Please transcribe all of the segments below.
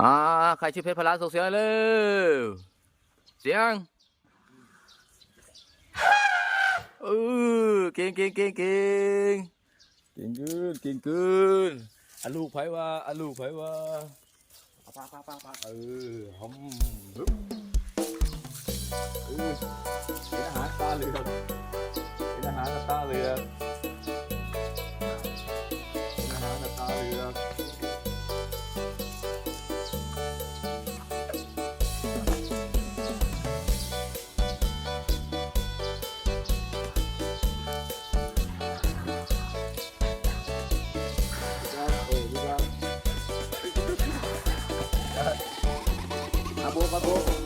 อ่าใครชื่อเพชรพลาส่งเสียงหน่อยเร็วเสียงเออเก่งเก่งเก่งเก่งเก่งเกินเก่งเกินอะลูกไผว่าอะลูกไผว่าปาปาปาปาเออหอมฮึบเออเป็นอาหารตาเหลือเป็นอาหารตาเหลือ อา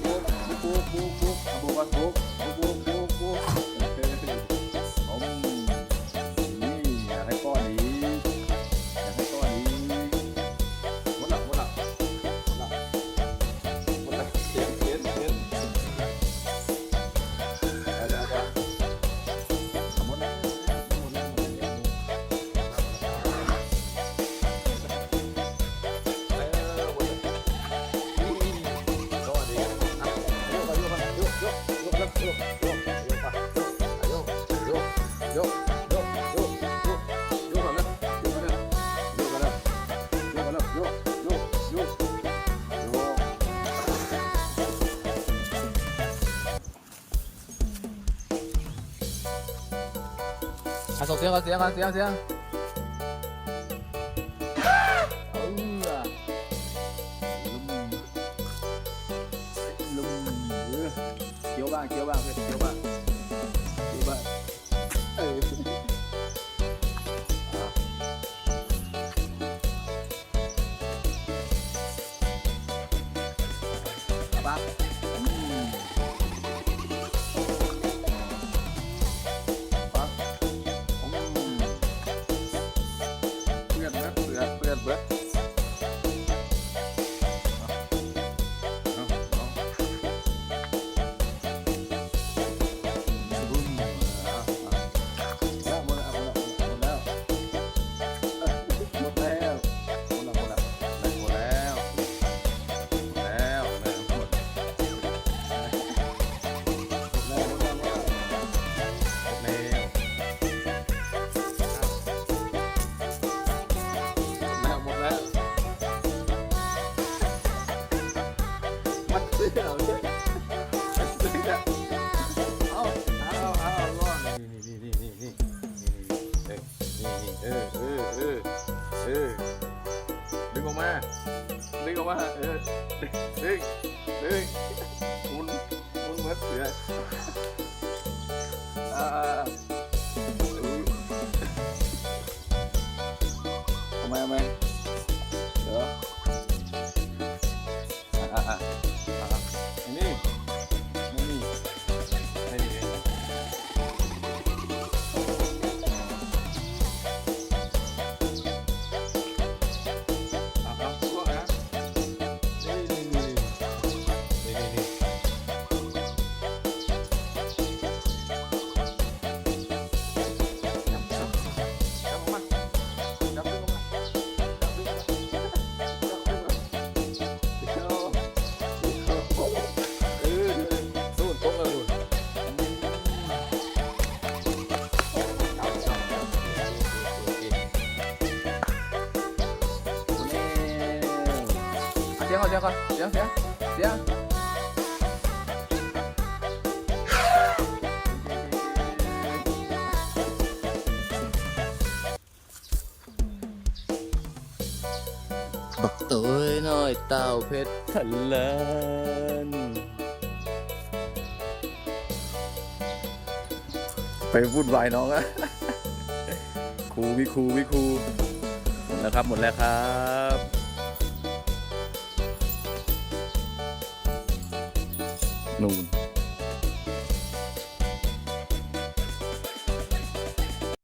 อะส่งเสียงก่อนเสียงก่อนเสียงเสียงเออลุมลุมเออเคี้ยวบ้างเคี้ยวบ้างเพื่อนเคี้ยวบ้างเคี้ยวบ้างเออเอาป นี่เออนี่เออเออเออเออดึงออกมาดึงออกมาเออดึงดึงมุนมุนเหมือนเสืออ่าทำไมทำไมเดี๋ยวอะอะ ยงก่อนเสียงก่อนเสียงเสียงเสียงบักตัวน้อยเต่าเพชรทะเลนไปวุ่นวายน้องอะครูวิครูวิครูหมดแล้วครับหมดแล้วครับ นู่น